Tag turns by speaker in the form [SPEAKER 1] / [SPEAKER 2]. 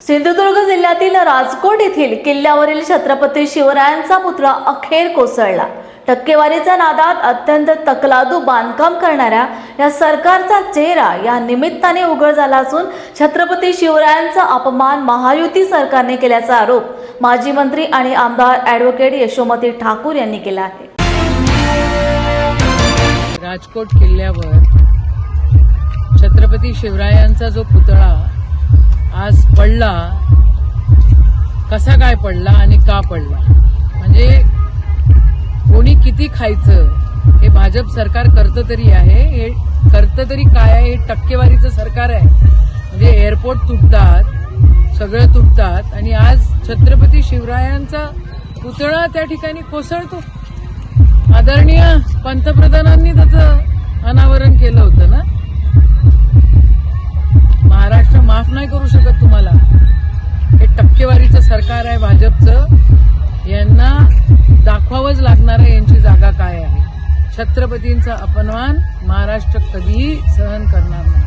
[SPEAKER 1] सिंधुदुर्ग जिल्ह्यातील राजकोट येथील किल्ल्यावरील छत्रपती शिवरायांचा पुतळा अखेर कोसळला. टक्केवारीच्या नादात अत्यंत तकलादू बांधकाम करणाऱ्या या सरकारचा चेहरा या निमित्ताने उघड झाला असून छत्रपती शिवरायांचा अपमान महायुती सरकारने केल्याचा आरोप माजी मंत्री आणि आमदार ॲडव्होकेट यशोमती ठाकूर यांनी केला आहे.
[SPEAKER 2] राजकोट किल्ल्यावर छत्रपती शिवरायांचा जो पुतळा पडला कसा काय पडला आणि का पडला? म्हणजे कोणी किती खायचं हे भाजप सरकार करतं तरी आहे हे करतं तरी काय आहे हे टक्केवारीचं सरकार आहे. म्हणजे एअरपोर्ट तुटतात सगळं तुटतात आणि आज छत्रपती शिवरायांचा पुतळा त्या ठिकाणी कोसळतो. आदरणीय पंतप्रधानांनी त्याचं अनावरण केलं होतं ना? महाराष्ट्र माफ नाही करू शकत टक्केवारीचं सरकार आहे भाजपचं यांना दाखवावंच लागणार आहे यांची जागा काय आहे. छत्रपतींचा अपमान महाराष्ट्र कधीही सहन करणार नाही.